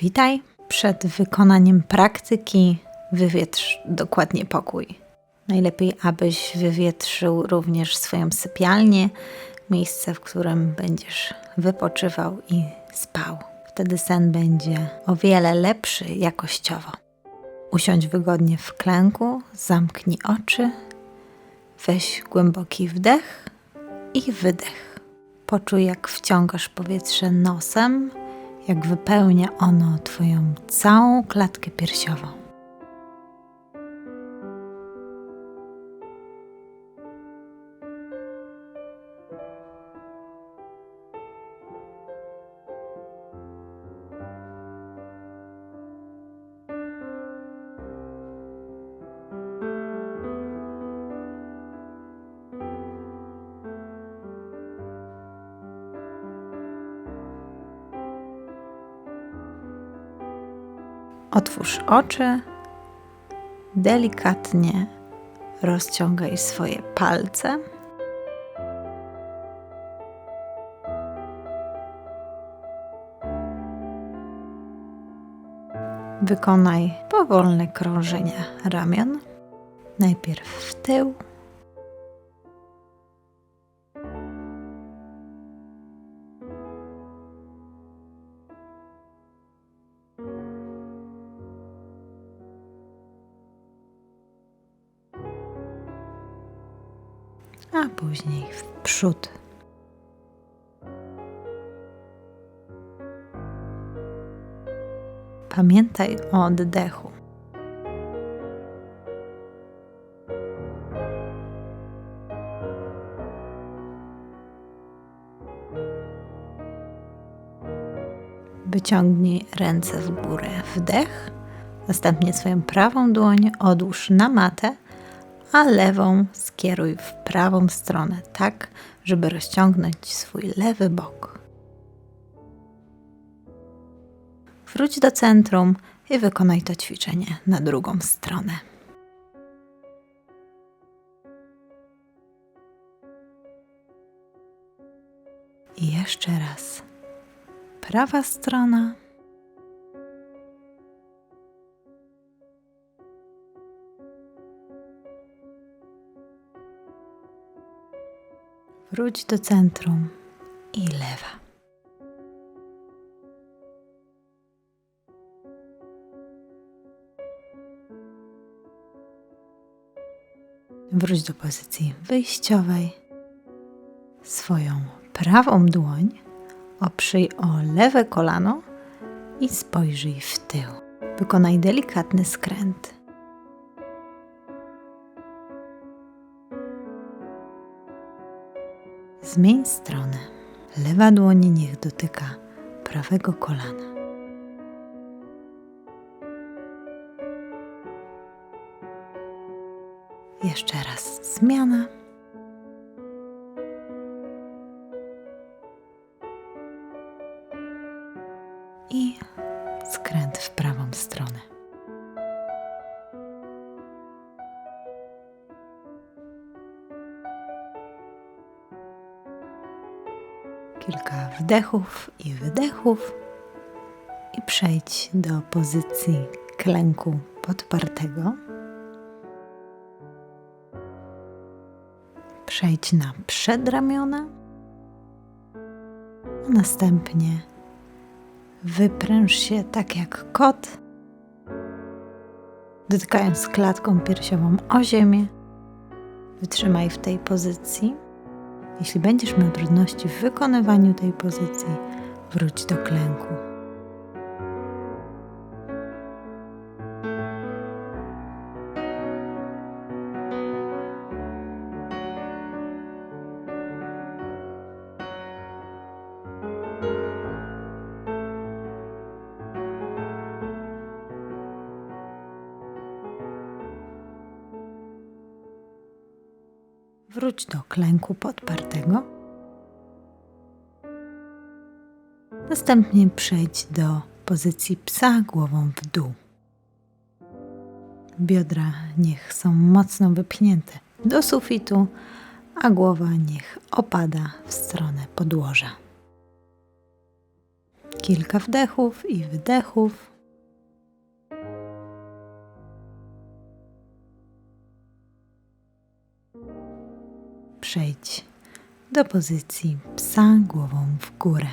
Witaj. Przed wykonaniem praktyki wywietrz dokładnie pokój. Najlepiej, abyś wywietrzył również swoją sypialnię, miejsce, w którym będziesz wypoczywał i spał. Wtedy sen będzie o wiele lepszy jakościowo. Usiądź wygodnie w klęku, zamknij oczy, weź głęboki wdech i wydech. Poczuj, jak wciągasz powietrze nosem, jak wypełnia ono Twoją całą klatkę piersiową. Otwórz oczy, delikatnie rozciągaj swoje palce. Wykonaj powolne krążenie ramion. Najpierw w tył, a później w przód. Pamiętaj o oddechu. Wyciągnij ręce w górę, wdech, następnie swoją prawą dłoń odłóż na matę a lewą skieruj w prawą stronę, tak, żeby rozciągnąć swój lewy bok. Wróć do centrum i wykonaj to ćwiczenie na drugą stronę. I jeszcze raz. Prawa strona. Wróć do centrum i lewa. Wróć do pozycji wyjściowej. Swoją prawą dłoń oprzyj o lewe kolano i spojrzyj w tył. Wykonaj delikatny skręt. Zmień stronę. Lewa dłoń niech dotyka prawego kolana. Jeszcze raz zmiana. Kilka wdechów i wydechów i przejdź do pozycji klęku podpartego. Przejdź na przedramiona, a następnie wypręż się tak jak kot, dotykając klatką piersiową o ziemię. Wytrzymaj w tej pozycji. Jeśli będziesz miał trudności w wykonywaniu tej pozycji, wróć do klęku. Wróć do klęku podpartego. Następnie przejdź do pozycji psa głową w dół. Biodra niech są mocno wypchnięte do sufitu, a głowa niech opada w stronę podłoża. Kilka wdechów i wydechów. Do pozycji psa głową w górę.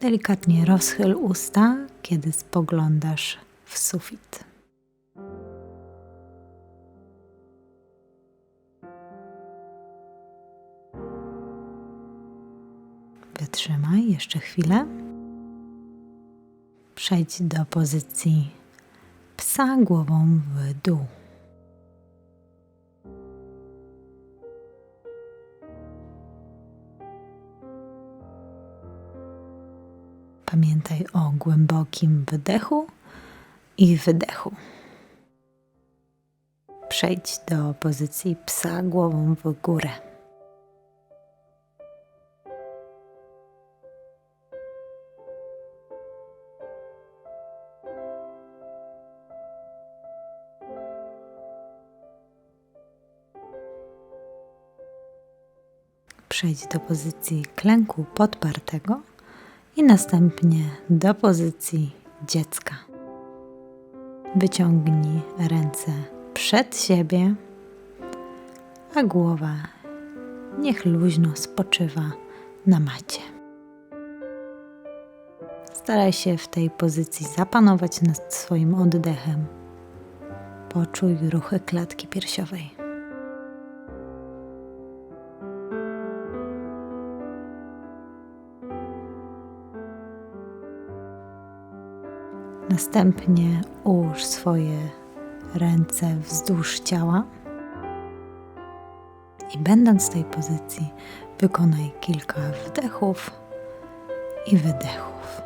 Delikatnie rozchyl usta, kiedy spoglądasz w sufit. Wytrzymaj jeszcze chwilę. Przejdź do pozycji psa głową w dół. Pamiętaj o głębokim wdechu i wydechu. Przejdź do pozycji psa głową w górę. Przejdź do pozycji klęku podpartego i następnie do pozycji dziecka. Wyciągnij ręce przed siebie, a głowa niech luźno spoczywa na macie. Staraj się w tej pozycji zapanować nad swoim oddechem. Poczuj ruchy klatki piersiowej. Następnie ułóż swoje ręce wzdłuż ciała i będąc w tej pozycji, wykonaj kilka wdechów i wydechów.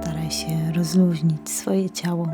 Staraj się rozluźnić swoje ciało.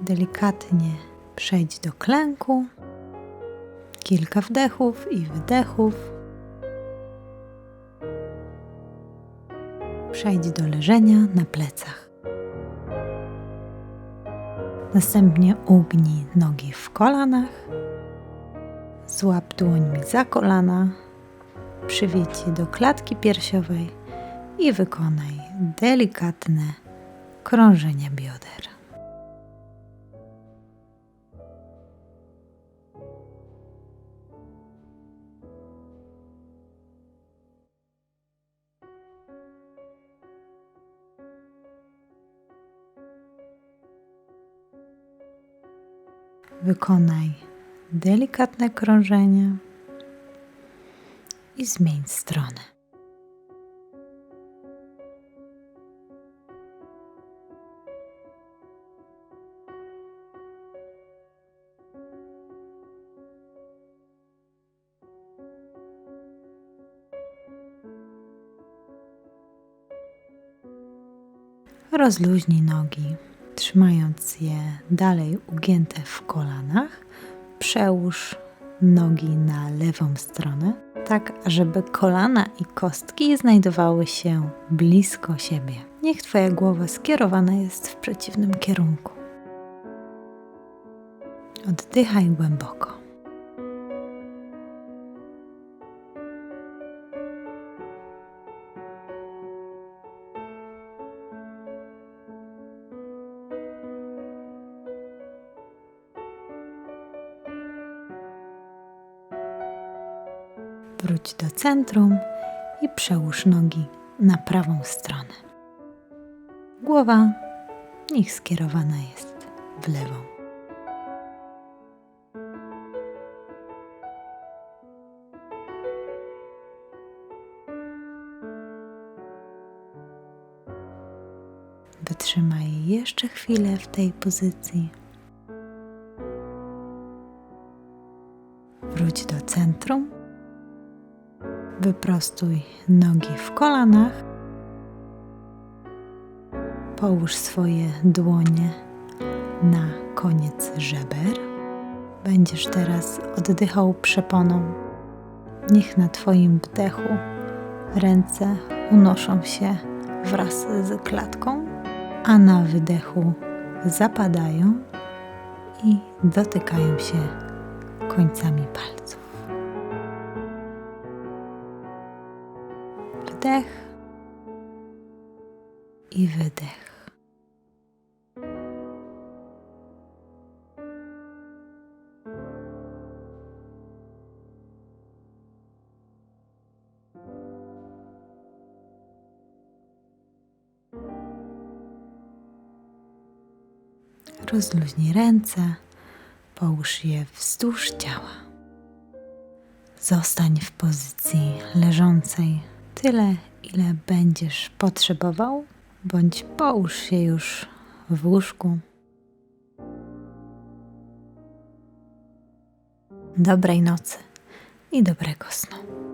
Delikatnie przejdź do klęku, kilka wdechów i wydechów. Przejdź do leżenia na plecach. Następnie ugnij nogi w kolanach, złap dłońmi za kolana, przywiedź je do klatki piersiowej i wykonaj delikatne krążenie bioder. Wykonaj delikatne krążenie i zmień stronę. Rozluźnij nogi trzymając je dalej ugięte w kolanach, przełóż nogi na lewą stronę, tak żeby kolana i kostki znajdowały się blisko siebie. Niech Twoja głowa skierowana jest w przeciwnym kierunku. Oddychaj głęboko. Wróć do centrum i przełóż nogi na prawą stronę. Głowa niech skierowana jest w lewą. Wytrzymaj jeszcze chwilę w tej pozycji. Wróć do centrum Wyprostuj nogi w kolanach. Połóż swoje dłonie na koniec żeber. Będziesz teraz oddychał przeponą. Niech na Twoim wdechu ręce unoszą się wraz z klatką, a na wydechu zapadają i dotykają się końcami palców. Wdech i wydech. Rozluźnij ręce, połóż je wzdłuż ciała. Zostań w pozycji leżącej tyle, ile będziesz potrzebował, bądź połóż się już w łóżku. Dobrej nocy i dobrego snu.